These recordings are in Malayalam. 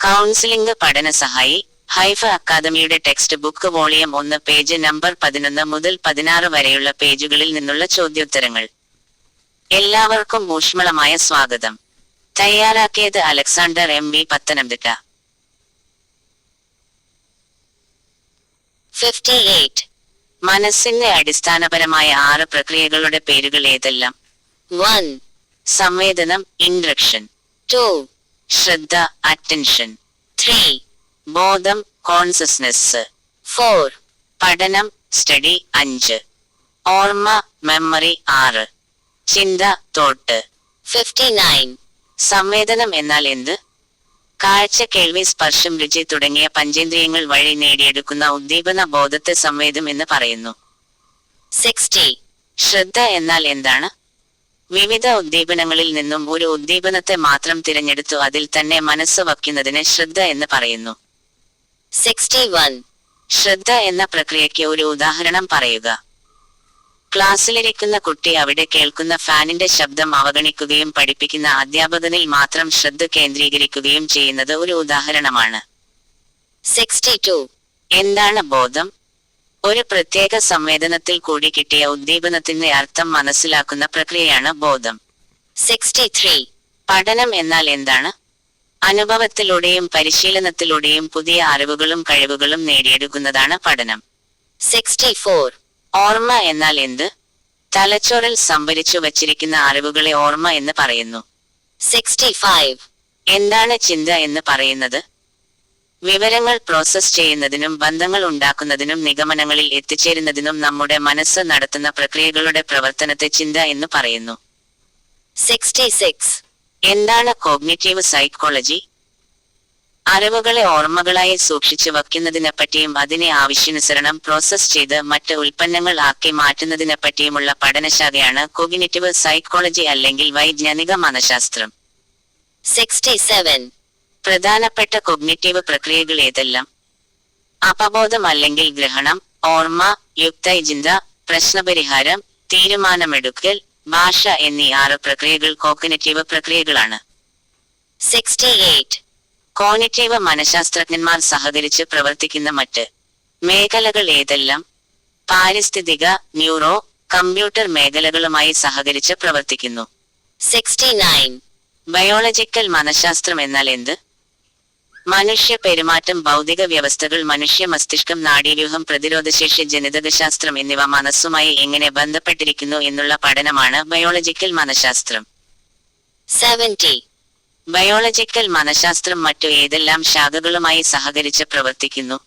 കൗൺസിലിംഗ് പഠന സഹായി ഹൈഫ അക്കാദമിയുടെ ടെക്സ്റ്റ് ബുക്ക് വോളിയം ഒന്ന് പേജ് നമ്പർ പതിനൊന്ന് മുതൽ പതിനാറ് വരെയുള്ള പേജുകളിൽ നിന്നുള്ള ചോദ്യോത്തരങ്ങൾ. എല്ലാവർക്കും ഊഷ്മളമായ സ്വാഗതം. തയ്യാറാക്കിയത് അലക്സാണ്ടർ എം വി പത്തനംതിട്ട. 58. മനസ്സിന്റെ അടിസ്ഥാനപരമായ ആറ് പ്രക്രിയകളുടെ പേരുകൾ ഏതെല്ലാം? വൺ സംവേദനം ഇൻഡ്രക്ഷൻ 2, ശ്രദ്ധ അറ്റൻഷൻ ത്രീ ബോധം കോൺസസ്നെസ് ഫോർ പഠനം സ്റ്റഡി അഞ്ച്. ഓർമ്മ മെമ്മറി ആറ്. ചിന്ത തോട്ട് 59. സംവേദനം എന്നാൽ എന്ത്? കാഴ്ച കേൾവി സ്പർശം രുചി തുടങ്ങിയ പഞ്ചേന്ദ്രിയങ്ങൾ വഴി നേടിയെടുക്കുന്ന ഉദ്ദീപന ബോധത്തെ സംവേദം എന്ന് പറയുന്നു. 60. ശ്രദ്ധ എന്നാൽ എന്താണ്? വിവിധ ഉദ്ദീപനങ്ങളിൽ നിന്നും ഒരു ഉദ്ദീപനത്തെ മാത്രം തിരഞ്ഞെടുത്തു അതിൽ തന്നെ മനസ്സ് വയ്ക്കുന്നതിന് ശ്രദ്ധ എന്ന് പറയുന്നു 61. ശ്രദ്ധ എന്ന പ്രക്രിയയ്ക്ക് ഒരു ഉദാഹരണം പറയുക ക്ലാസ്സിലിരിക്കുന്ന കുട്ടി അവിടെ കേൾക്കുന്ന ഫാനിന്റെ ശബ്ദം അവഗണിക്കുകയും പഠിപ്പിക്കുന്ന അധ്യാപകനിൽ മാത്രം ശ്രദ്ധ കേന്ദ്രീകരിക്കുകയും ചെയ്യുന്നത് ഒരു ഉദാഹരണമാണ് 62. എന്താണ് ബോധം ഒരു പ്രത്യേക സംവേദനത്തിൽ കൂടി കിട്ടിയ ഉദ്ദീപനത്തിന്റെ അർത്ഥം മനസ്സിലാക്കുന്ന പ്രക്രിയയാണ് ബോധം 63. പഠനം എന്നാൽ എന്താണ് അനുഭവത്തിലൂടെയും പരിശീലനത്തിലൂടെയും പുതിയ അറിവുകളും കഴിവുകളും നേടിയെടുക്കുന്നതാണ് പഠനം 64. ഓർമ്മ എന്നാൽ എന്ത് തലച്ചോറിൽ സംഭരിച്ചു വച്ചിരിക്കുന്ന അറിവുകളെ ഓർമ്മ എന്ന് പറയുന്നു 65. എന്താണ് ചിന്ത എന്ന് പറയുന്നത് വിവരങ്ങൾ പ്രോസസ് ചെയ്യുന്നതിനും ബന്ധങ്ങൾ ഉണ്ടാക്കുന്നതിനും നിഗമനങ്ങളിൽ എത്തിച്ചേരുന്നതിനും നമ്മുടെ മനസ്സ് നടത്തുന്ന പ്രക്രിയകളുടെ പ്രവർത്തനത്തെ ചിന്ത എന്ന് പറയുന്നു 66. എന്താണ് കോഗ്നിറ്റീവ് സൈക്കോളജി അറിവുകളെ ഓർമ്മകളായി സൂക്ഷിച്ചു വയ്ക്കുന്നതിനെപ്പറ്റിയും അതിനെ ആവശ്യാനുസരണം പ്രോസസ് ചെയ്ത് മറ്റ് ഉൽപ്പന്നങ്ങൾ ആക്കി മാറ്റുന്നതിനെപ്പറ്റിയുമുള്ള പഠനശാഖയാണ് കോഗ്നിറ്റീവ് സൈക്കോളജി അല്ലെങ്കിൽ വൈജ്ഞാനിക മനഃശാസ്ത്രം 67. പ്രധാനപ്പെട്ട കൊഗ്നിറ്റീവ് പ്രക്രിയകൾ ഏതെല്ലാം? അപബോധം അല്ലെങ്കിൽ ഗ്രഹണം ഓർമ്മ യുക്തൈചിന്ത പ്രശ്നപരിഹാരം തീരുമാനമെടുക്കൽ ഭാഷ എന്നീ ആറ് പ്രക്രിയകൾ കോഗ്നിറ്റീവ് പ്രക്രിയകളാണ്. 68. കോഗ്നിറ്റീവ് മനഃശാസ്ത്രജ്ഞന്മാർ സഹകരിച്ച് പ്രവർത്തിക്കുന്ന മറ്റ് മേഖലകൾ ഏതെല്ലാം? പാരിസ്ഥിതിക ന്യൂറോ കമ്പ്യൂട്ടർ മേഖലകളുമായി സഹകരിച്ച് പ്രവർത്തിക്കുന്നു. 69. ബയോളജിക്കൽ മനഃശാസ്ത്രം എന്നാൽ എന്ത്? മനുഷ്യ പെരുമാറ്റം ഭൗതിക വ്യവസ്ഥകൾ മനുഷ്യ മസ്തിഷ്കം നാഡീവ്യൂഹം പ്രതിരോധശേഷി ജനിതകശാസ്ത്രം എന്നിവ മനസ്സുമായി എങ്ങനെ ബന്ധപ്പെട്ടിരിക്കുന്നു എന്നുള്ള പഠനമാണ് ബയോളജിക്കൽ മനഃശാസ്ത്രം 70. ബയോളജിക്കൽ മനഃശാസ്ത്രം മറ്റു ഏതെല്ലാം ശാഖകളുമായി സഹകരിച്ച് പ്രവർത്തിക്കുന്നു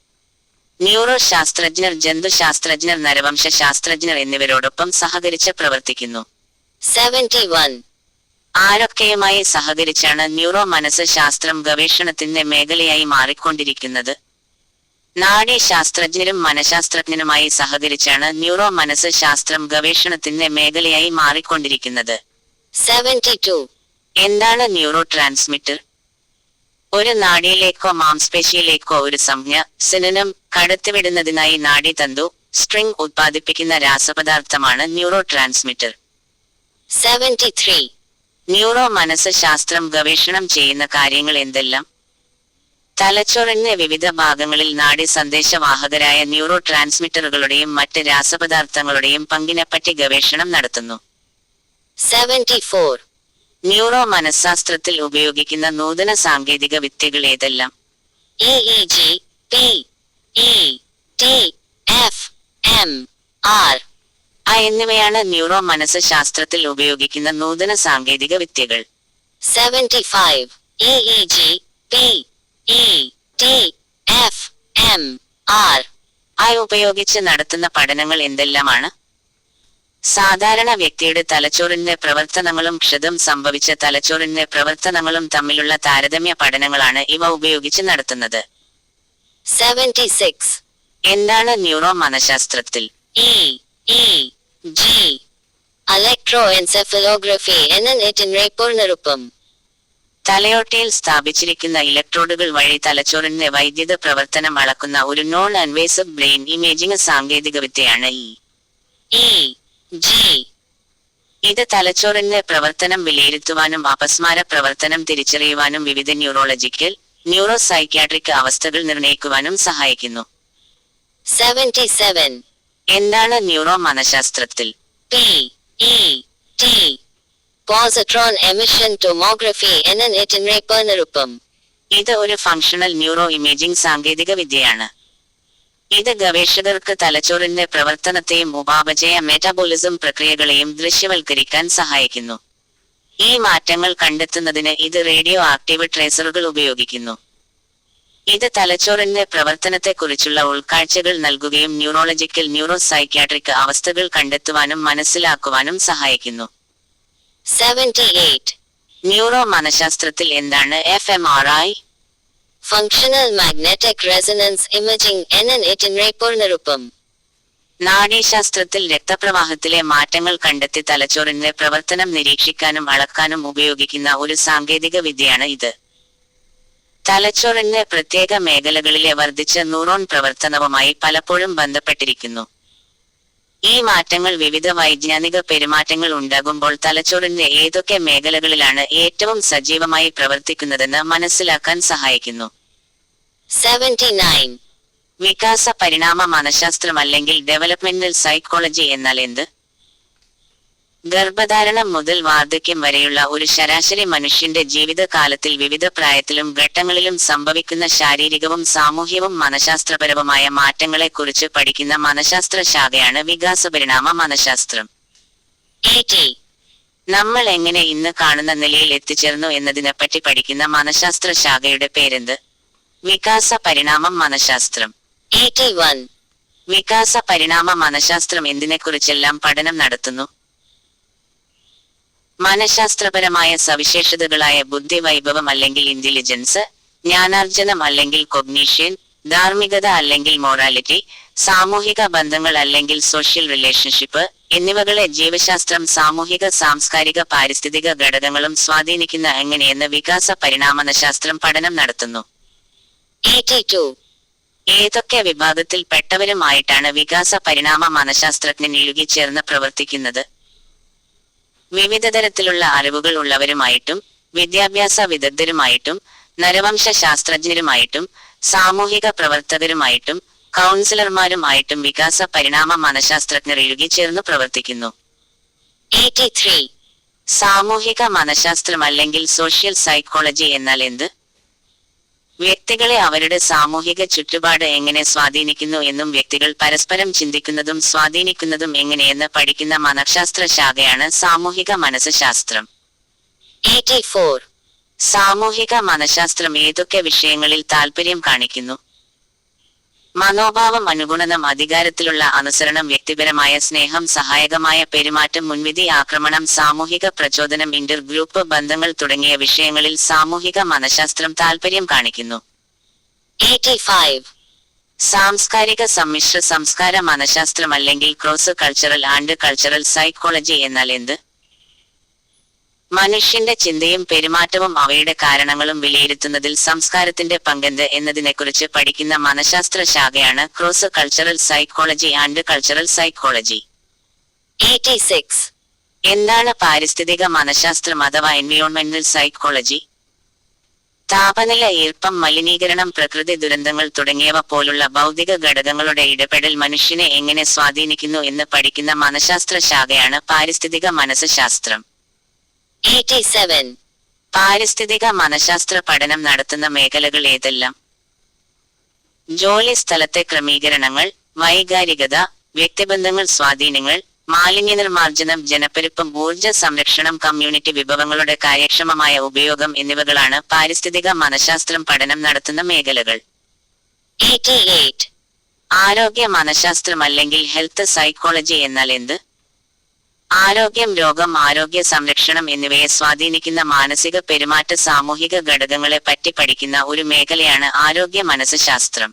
ന്യൂറോ ശാസ്ത്രജ്ഞർ ജന്തുശാസ്ത്രജ്ഞർ നരവംശ ശാസ്ത്രജ്ഞർ എന്നിവരോടൊപ്പം സഹകരിച്ച് പ്രവർത്തിക്കുന്നു 71. ആരൊക്കെയുമായി സഹകരിച്ചാണ് ന്യൂറോ മനസ്സ് ശാസ്ത്രം ഗവേഷണത്തിന്റെ മേഖലയായി മാറിക്കൊണ്ടിരിക്കുന്നത് നാഡീശാസ്ത്രജ്ഞരും മനഃശാസ്ത്രജ്ഞനുമായി സഹകരിച്ചാണ് ന്യൂറോ മനസ്സ് ശാസ്ത്രം ഗവേഷണത്തിന്റെ മേഖലയായി മാറിക്കൊണ്ടിരിക്കുന്നത് 72. എന്താണ് ന്യൂറോ ട്രാൻസ്മിറ്റർ ഒരു നാഡിയിലേക്കോ മാംസ്പേശിയിലേക്കോ ഒരു സംജ്ഞ സിനനം കടത്തിവിടുന്നതിനായി നാഡീതന്തു സ്ട്രിംഗ് ഉത്പാദിപ്പിക്കുന്ന രാസപദാർത്ഥമാണ് ന്യൂറോ ട്രാൻസ്മിറ്റർ 73. ന്യൂറോ മനസ്സ് ശാസ്ത്രം ഗവേഷണം ചെയ്യുന്ന കാര്യങ്ങൾ എന്തെല്ലാം തലച്ചോറിന്റെ വിവിധ ഭാഗങ്ങളിൽ നാഡി സന്ദേശവാഹകരായ ന്യൂറോ ട്രാൻസ്മിറ്ററുകളുടെയും മറ്റ് രാസപദാർത്ഥങ്ങളുടെയും പങ്കിനെപ്പറ്റി ഗവേഷണം നടത്തുന്നു 74. ന്യൂറോ മനഃശാസ്ത്രത്തിൽ ഉപയോഗിക്കുന്ന നൂതന സാങ്കേതിക വിദ്യകൾ ഏതെല്ലാം G T E T F M R. ആ എന്നിവയാണ് ന്യൂറോ മനസ്സ് ശാസ്ത്രത്തിൽ ഉപയോഗിക്കുന്ന നൂതന സാങ്കേതിക വിദ്യകൾ 75. G P E T F M R ആ ഉപയോഗിച്ച് നടത്തുന്ന പഠനങ്ങൾ എന്തെല്ലാമാണ് സാധാരണ വ്യക്തിയുടെ തലച്ചോറിന്റെ പ്രവർത്തനങ്ങളും ക്ഷതം സംഭവിച്ച തലച്ചോറിന്റെ പ്രവർത്തനങ്ങളും തമ്മിലുള്ള താരതമ്യ പഠനങ്ങളാണ് ഇവ ഉപയോഗിച്ച് നടത്തുന്നത് 76. എന്താണ് ന്യൂറോ മനഃശാസ്ത്രത്തിൽ ഇ E, G. Electroencephalography എന്ന നെറ്റിന്റെ പൂർണരൂപം തലയോട്ടിയിൽ സ്ഥാപിച്ചിരിക്കുന്ന ഇലക്ട്രോഡുകൾ വഴി തലച്ചോറിന്റെ വൈദ്യുത പ്രവർത്തനം അളക്കുന്ന ഒരു നോൺ അൻവേസീവ് ബ്രെയിൻ ഇമേജിംഗ് സാങ്കേതികവിദ്യയാണ് ഈ E, G. ഇത് തലച്ചോറിന്റെ പ്രവർത്തനം വിലയിരുത്തുവാനും അപസ്മാര പ്രവർത്തനം തിരിച്ചറിയുവാനും വിവിധ ന്യൂറോളജിക്കൽ ന്യൂറോ സൈക്യാട്രിക് അവസ്ഥകൾ നിർണയിക്കുവാനും സഹായിക്കുന്നു 77. എന്താണ് ന്യൂറോ മനഃശാസ്ത്രത്തിൽ? T. Positron emission tomography എന്നതിനെ പേർന്നറുപ്പം ഇത് ഒരു ഫങ്ഷണൽ ന്യൂറോ ഇമേജിംഗ് സാങ്കേതിക വിദ്യയാണ്. ഇത് ഗവേഷകർക്ക് തലച്ചോറിന്റെ പ്രവർത്തനത്തെയും ഉപാപചയ മെറ്റാബോളിസം പ്രക്രിയകളെയും ദൃശ്യവൽക്കരിക്കാൻ സഹായിക്കുന്നു. ഈ മാറ്റങ്ങൾ കണ്ടെത്തുന്നതിന് ഇത് റേഡിയോ ആക്റ്റീവ് ട്രേസറുകൾ ഉപയോഗിക്കുന്നു. ഇത് തലച്ചോറിന്റെ പ്രവർത്തനത്തെക്കുറിച്ചുള്ള ഉൾക്കാഴ്ചകൾ നൽകുകയും ന്യൂറോളജിക്കൽ ന്യൂറോ സൈക്യാട്രിക് അവസ്ഥകൾ കണ്ടെത്തുവാനും മനസ്സിലാക്കുവാനും സഹായിക്കുന്നു. 78. ന്യൂറോ മനഃശാസ്ത്രത്തിൽ എന്താണ് F M R I? Functional magnetic resonance imaging എന്നതിനെ പേർന്നറുപ്പം നാഡീശാസ്ത്രത്തിൽ രക്തപ്രവാഹത്തിലെ മാറ്റങ്ങൾ കണ്ടെത്തി തലച്ചോറിന്റെ പ്രവർത്തനം നിരീക്ഷിക്കാനും അളക്കാനും ഉപയോഗിക്കുന്ന ഒരു സാങ്കേതിക വിദ്യയാണ് ഇത്. തലച്ചോറിന്റെ പ്രത്യേക മേഖലകളിലെ വർദ്ധിച്ച ന്യൂറോൺ പ്രവർത്തനവുമായി പലപ്പോഴും ബന്ധപ്പെട്ടിരിക്കുന്നു. ഈ മാറ്റങ്ങൾ വിവിധ വൈജ്ഞാനിക പെരുമാറ്റങ്ങൾ ഉണ്ടാകുമ്പോൾ തലച്ചോറിന്റെ ഏതൊക്കെ മേഖലകളിലാണ് ഏറ്റവും സജീവമായി പ്രവർത്തിക്കുന്നതെന്ന് മനസ്സിലാക്കാൻ സഹായിക്കുന്നു. 79. വികാസ പരിണാമ മനഃശാസ്ത്രം അല്ലെങ്കിൽ ഡെവലപ്മെന്റൽ സൈക്കോളജി എന്നാൽ എന്ത്? ഗർഭധാരണം മുതൽ വാർദ്ധക്യം വരെയുള്ള ഒരു ശരാശരി മനുഷ്യന്റെ ജീവിതകാലത്തിൽ വിവിധ പ്രായത്തിലും ഘട്ടങ്ങളിലും സംഭവിക്കുന്ന ശാരീരികവും സാമൂഹ്യവും മനഃശാസ്ത്രപരവുമായ മാറ്റങ്ങളെക്കുറിച്ച് പഠിക്കുന്ന മനഃശാസ്ത്ര ശാഖയാണ് വികാസപരിണാമ മനഃശാസ്ത്രം 80. നമ്മൾ എങ്ങനെ ഇന്ന് കാണുന്ന നിലയിൽ എത്തിച്ചേർന്നു എന്നതിനെപ്പറ്റി പഠിക്കുന്ന മനഃശാസ്ത്ര ശാഖയുടെ പേരെന്ത് വികാസ പരിണാമം മനഃശാസ്ത്രം 81. വികാസ പരിണാമ മനഃശാസ്ത്രം എന്തിനെക്കുറിച്ചെല്ലാം പഠനം നടത്തുന്നു മനഃശാസ്ത്രപരമായ സവിശേഷതകളായ ബുദ്ധിവൈഭവം അല്ലെങ്കിൽ ഇന്റലിജൻസ് ജ്ഞാനാർജനം അല്ലെങ്കിൽ കൊഗ്നീഷ്യൻ ധാർമ്മികത അല്ലെങ്കിൽ മോറാലിറ്റി സാമൂഹിക ബന്ധങ്ങൾ അല്ലെങ്കിൽ സോഷ്യൽ റിലേഷൻഷിപ്പ് എന്നിവകളെ ജീവശാസ്ത്രം സാമൂഹിക സാംസ്കാരിക പാരിസ്ഥിതിക ഘടകങ്ങളും സ്വാധീനിക്കുന്ന എങ്ങനെയെന്ന് വികാസ പരിണാമനശാസ്ത്രം പഠനം നടത്തുന്നു 82. ഏതൊക്കെ വിഭാഗത്തിൽ പെട്ടവരുമായിട്ടാണ് വികാസ പരിണാമ മനഃശാസ്ത്രജ്ഞൻ ഇഴുകിച്ചേർന്ന് പ്രവർത്തിക്കുന്നത് വിവിധ തരത്തിലുള്ള അറിവുകൾ ഉള്ളവരുമായിട്ടും വിദ്യാഭ്യാസ വിദഗ്ധരുമായിട്ടും നരവംശ ശാസ്ത്രജ്ഞരുമായിട്ടും സാമൂഹിക പ്രവർത്തകരുമായിട്ടും കൗൺസിലർമാരുമായിട്ടും വികാസ പരിണാമ മനഃശാസ്ത്രജ്ഞർ ഇഴുകിച്ചേർന്ന് പ്രവർത്തിക്കുന്നു 83. സാമൂഹിക മനഃശാസ്ത്രം അല്ലെങ്കിൽ സോഷ്യൽ സൈക്കോളജി എന്നാൽ എന്ത് വ്യക്തികളെ അവരുടെ സാമൂഹിക ചുറ്റുപാട് എങ്ങനെ സ്വാധീനിക്കുന്നു എന്നും വ്യക്തികൾ പരസ്പരം ചിന്തിക്കുന്നതും സ്വാധീനിക്കുന്നതും എങ്ങനെയെന്ന് പഠിക്കുന്ന മനഃശാസ്ത്ര ശാഖയാണ് സാമൂഹിക മനസ്സ് ശാസ്ത്രം 84. സാമൂഹിക മനഃശാസ്ത്രം ഏതൊക്കെ വിഷയങ്ങളിൽ താൽപര്യം കാണിക്കുന്നു മനോഭാവം അനുഗുണനം അധികാരത്തിലുള്ള അനുസരണം വ്യക്തിപരമായ സ്നേഹം സഹായകമായ പെരുമാറ്റം മുൻവിധി ആക്രമണം സാമൂഹിക പ്രചോദനം ഇന്റർ ഗ്രൂപ്പ് ബന്ധങ്ങൾ തുടങ്ങിയ വിഷയങ്ങളിൽ സാമൂഹിക മനഃശാസ്ത്രം താൽപര്യം കാണിക്കുന്നു 85. സാംസ്കാരിക സമ്മിശ്ര സംസ്കാര മനഃശാസ്ത്രം അല്ലെങ്കിൽ cross cultural and cultural psychology എന്നാൽ എന്ത് മനുഷ്യന്റെ ചിന്തയും പെരുമാറ്റവും അവയുടെ കാരണങ്ങളും വിലയിരുത്തുന്നതിൽ സംസ്കാരത്തിന്റെ പങ്കെന്ത് എന്നതിനെക്കുറിച്ച് പഠിക്കുന്ന മനഃശാസ്ത്ര ശാഖയാണ് cross cultural psychology and cultural psychology. 86. എന്താണ് പാരിസ്ഥിതിക മനഃശാസ്ത്രം അഥവാ എൻവിയോൺമെന്റൽ സൈക്കോളജി താപനില ഈർപ്പം മലിനീകരണം പ്രകൃതി ദുരന്തങ്ങൾ തുടങ്ങിയവ പോലുള്ള ഭൗതിക ഘടകങ്ങളുടെ ഇടപെടൽ മനുഷ്യനെ എങ്ങനെ സ്വാധീനിക്കുന്നു എന്ന് പഠിക്കുന്ന മനഃശാസ്ത്ര ശാഖയാണ് പാരിസ്ഥിതിക മനസ്സ് ശാസ്ത്രം 87. പാരിസ്ഥിതിക മനഃശാസ്ത്ര പഠനം നടത്തുന്ന മേഖലകൾ ഏതെല്ലാം ജോലി സ്ഥലത്തെ ക്രമീകരണങ്ങൾ വൈകാരികത വ്യക്തിബന്ധങ്ങൾ സ്വാധീനങ്ങൾ മാലിന്യ നിർമ്മാർജനം ജനപ്പെരുപ്പം ഊർജ സംരക്ഷണം കമ്മ്യൂണിറ്റി വിഭവങ്ങളുടെ കാര്യക്ഷമമായ ഉപയോഗം എന്നിവകളാണ് പാരിസ്ഥിതിക മനഃശാസ്ത്രം പഠനം നടത്തുന്ന മേഖലകൾ 88. ആരോഗ്യ മനഃശാസ്ത്രം അല്ലെങ്കിൽ ഹെൽത്ത് സൈക്കോളജി എന്നാൽ എന്ത് ആരോഗ്യം രോഗം ആരോഗ്യ സംരക്ഷണം എന്നിവയെ സ്വാധീനിക്കുന്ന മാനസിക പെരുമാറ്റ സാമൂഹിക ഘടകങ്ങളെ പറ്റി പഠിക്കുന്ന ഒരു മേഖലയാണ് ആരോഗ്യ മനസ്സ് ശാസ്ത്രം.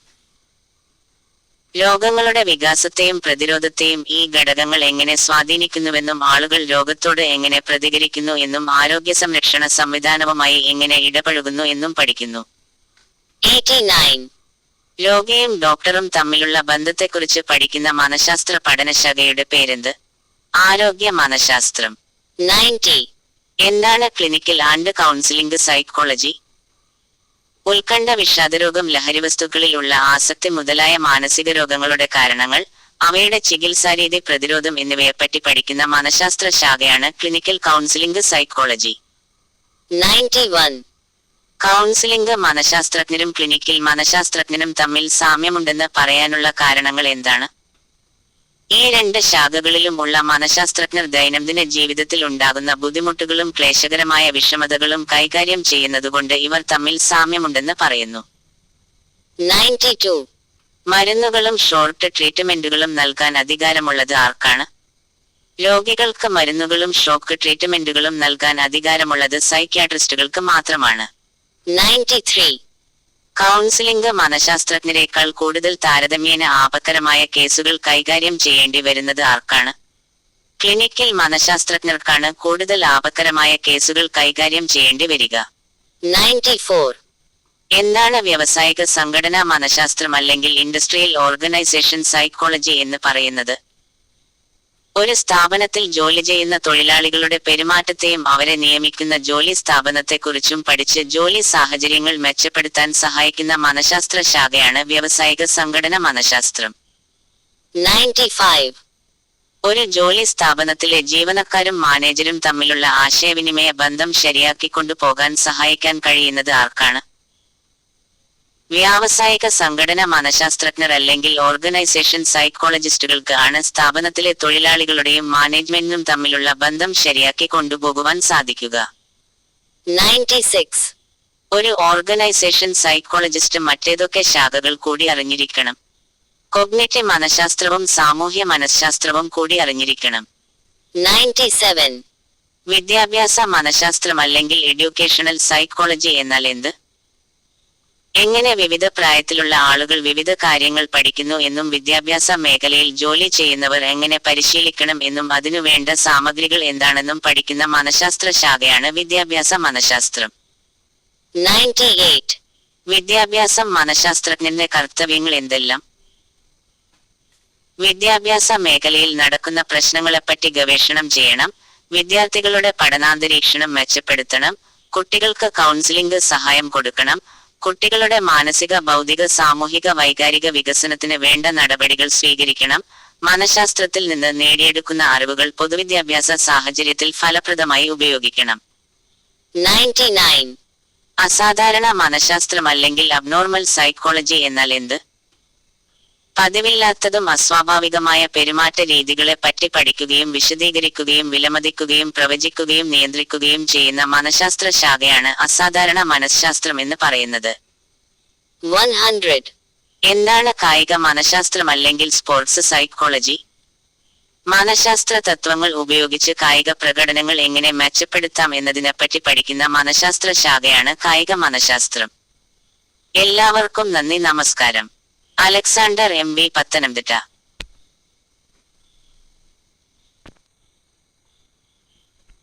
രോഗങ്ങളുടെ വികാസത്തെയും പ്രതിരോധത്തെയും ഈ ഘടകങ്ങൾ എങ്ങനെ സ്വാധീനിക്കുന്നുവെന്നും ആളുകൾ രോഗത്തോട് എങ്ങനെ പ്രതികരിക്കുന്നു എന്നും ആരോഗ്യ സംരക്ഷണ സംവിധാനവുമായി എങ്ങനെ ഇടപഴകുന്നു എന്നും പഠിക്കുന്നു. 89. രോഗിയും ഡോക്ടറും തമ്മിലുള്ള ബന്ധത്തെക്കുറിച്ച് പഠിക്കുന്ന മനഃശാസ്ത്ര പഠനശാഖയുടെ പേരെന്ത്? ആരോഗ്യ മനഃശാസ്ത്രം 90. എന്താണ് ക്ലിനിക്കൽ ആൻഡ് കൗൺസിലിംഗ് സൈക്കോളജി ഉത്കണ്ഠ വിഷാദരോഗം ലഹരിവസ്തുക്കളിലുള്ള ആസക്തി മുതലായ മാനസിക രോഗങ്ങളുടെ കാരണങ്ങൾ അവയുടെ ചികിത്സാരീതി പ്രതിരോധം എന്നിവയെപ്പറ്റി പഠിക്കുന്ന മനഃശാസ്ത്ര ശാഖയാണ് ക്ലിനിക്കൽ കൗൺസിലിംഗ് സൈക്കോളജി 91. കൗൺസിലിംഗ് മനഃശാസ്ത്രജ്ഞരും ക്ലിനിക്കിൽ മനഃശാസ്ത്രജ്ഞനും തമ്മിൽ സാമ്യമുണ്ടെന്ന് പറയാനുള്ള കാരണങ്ങൾ എന്താണ് ഈ രണ്ട് ശാഖകളിലുമുള്ള മനഃശാസ്ത്രജ്ഞർ ദൈനംദിന ജീവിതത്തിൽ ഉണ്ടാകുന്ന ബുദ്ധിമുട്ടുകളും ക്ലേശകരമായ വിഷമതകളും കൈകാര്യം ചെയ്യുന്നതുകൊണ്ട് ഇവർ തമ്മിൽ സാമ്യമുണ്ടെന്ന് പറയുന്നു 92. മരുന്നുകളും ഷോർട്ട് ട്രീറ്റ്മെന്റുകളും നൽകാൻ അധികാരമുള്ളത് ആർക്കാണ് രോഗികൾക്ക് മരുന്നുകളും ഷോക്ക് ട്രീറ്റ്മെന്റുകളും നൽകാൻ അധികാരമുള്ളത് സൈക്യാട്രിസ്റ്റുകൾക്ക് മാത്രമാണ് 93. കൗൺസിലിംഗ് മനഃശാസ്ത്രജ്ഞരെക്കാൾ കൂടുതൽ താരതമ്യേന ആപത്തരമായ കേസുകൾ കൈകാര്യം ചെയ്യേണ്ടി വരുന്നത് ആർക്കാണ്? ക്ലിനിക്കിൽ മനഃശാസ്ത്രജ്ഞർക്കാണ് കൂടുതൽ ആപത്തരമായ കേസുകൾ കൈകാര്യം ചെയ്യേണ്ടി വരിക. 94. എന്താണ് വ്യാവസായിക സംഘടനാ മനഃശാസ്ത്രം അല്ലെങ്കിൽ ഇൻഡസ്ട്രിയൽ ഓർഗനൈസേഷൻ സൈക്കോളജി എന്ന് പറയുന്നത്? ഒരു സ്ഥാപനത്തിൽ ജോലി ചെയ്യുന്ന തൊഴിലാളികളുടെ പെരുമാറ്റത്തെയും അവരെ നിയമിക്കുന്ന ജോലി സ്ഥാപനത്തെക്കുറിച്ചും പഠിച്ച് ജോലി സാഹചര്യങ്ങൾ മെച്ചപ്പെടുത്താൻ സഹായിക്കുന്ന മനഃശാസ്ത്ര ശാഖയാണ് വ്യാവസായിക സംഘടന മനഃശാസ്ത്രം 95. ഒരു ജോലി സ്ഥാപനത്തിലെ ജീവനക്കാരും മാനേജരും തമ്മിലുള്ള ആശയവിനിമയ ബന്ധം ശരിയാക്കി കൊണ്ടുപോകാൻ സഹായിക്കാൻ കഴിയുന്നത് ആർക്കാണ് വ്യാവസായിക സംഘടന മനഃശാസ്ത്രജ്ഞർ അല്ലെങ്കിൽ ഓർഗനൈസേഷൻ സൈക്കോളജിസ്റ്റുകൾക്ക് ആണ് സ്ഥാപനത്തിലെ തൊഴിലാളികളുടെയും മാനേജ്മെന്റിനും തമ്മിലുള്ള ബന്ധം ശരിയാക്കി കൊണ്ടുപോകുവാൻ സാധിക്കുക 96. ഒരു ഓർഗനൈസേഷൻ സൈക്കോളജിസ്റ്റ് മറ്റേതൊക്കെ ശാഖകൾ കൂടി അറിഞ്ഞിരിക്കണം കൊഗ്നിറ്റീവ് മനഃശാസ്ത്രവും സാമൂഹ്യ മനഃശാസ്ത്രവും കൂടി അറിഞ്ഞിരിക്കണം 97. വിദ്യാഭ്യാസ മനഃശാസ്ത്രം അല്ലെങ്കിൽ എഡ്യൂക്കേഷണൽ സൈക്കോളജി എന്നാൽ എന്ത് എങ്ങനെ വിവിധ പ്രായത്തിലുള്ള ആളുകൾ വിവിധ കാര്യങ്ങൾ പഠിക്കുന്നു എന്നും വിദ്യാഭ്യാസ മേഖലയിൽ ജോലി ചെയ്യുന്നവർ എങ്ങനെ പരിശീലിക്കണം എന്നും അതിനുവേണ്ട സാമഗ്രികൾ എന്താണെന്നും പഠിക്കുന്ന മനഃശാസ്ത്ര ശാഖയാണ് വിദ്യാഭ്യാസ മനഃശാസ്ത്രം. 98. വിദ്യാഭ്യാസം മനഃശാസ്ത്രജ്ഞന്റെ കർത്തവ്യങ്ങൾ എന്തെല്ലാം? വിദ്യാഭ്യാസ മേഖലയിൽ നടക്കുന്ന പ്രശ്നങ്ങളെപ്പറ്റി ഗവേഷണം ചെയ്യണം. വിദ്യാർത്ഥികളുടെ പഠനാന്തരീക്ഷണം മെച്ചപ്പെടുത്തണം. കുട്ടികൾക്ക് കൗൺസിലിംഗ് സഹായം കൊടുക്കണം. കുട്ടികളുടെ മാനസിക ഭൗതിക സാമൂഹിക വൈകാരിക വികസനത്തിന് വേണ്ട നടപടികൾ സ്വീകരിക്കണം. മനഃശാസ്ത്രത്തിൽ നിന്ന് നേടിയെടുക്കുന്ന അറിവുകൾ പൊതുവിദ്യാഭ്യാസ സാഹചര്യത്തിൽ ഫലപ്രദമായി ഉപയോഗിക്കണം. 99. അസാധാരണ മനഃശാസ്ത്രം അല്ലെങ്കിൽ അബ്നോർമൽ സൈക്കോളജി എന്നാൽ എന്ത്? പതിവില്ലാത്തതും അസ്വാഭാവികമായ പെരുമാറ്റ രീതികളെ പറ്റി പഠിക്കുകയും വിശദീകരിക്കുകയും വിലമതിക്കുകയും പ്രവചിക്കുകയും നിയന്ത്രിക്കുകയും ചെയ്യുന്ന മനഃശാസ്ത്ര ശാഖയാണ് അസാധാരണ മനഃശാസ്ത്രം എന്ന് പറയുന്നത്. 100. എന്താണ് കായിക മനഃശാസ്ത്രം അല്ലെങ്കിൽ സ്പോർട്സ് സൈക്കോളജി മനഃശാസ്ത്ര തത്വങ്ങൾ ഉപയോഗിച്ച് കായിക പ്രകടനങ്ങൾ എങ്ങനെ മെച്ചപ്പെടുത്താം എന്നതിനെപ്പറ്റി പഠിക്കുന്ന മനഃശാസ്ത്ര ശാഖയാണ് കായിക മനഃശാസ്ത്രം. എല്ലാവർക്കും നന്ദി നമസ്കാരം. Alexander M B Pathanamthitta.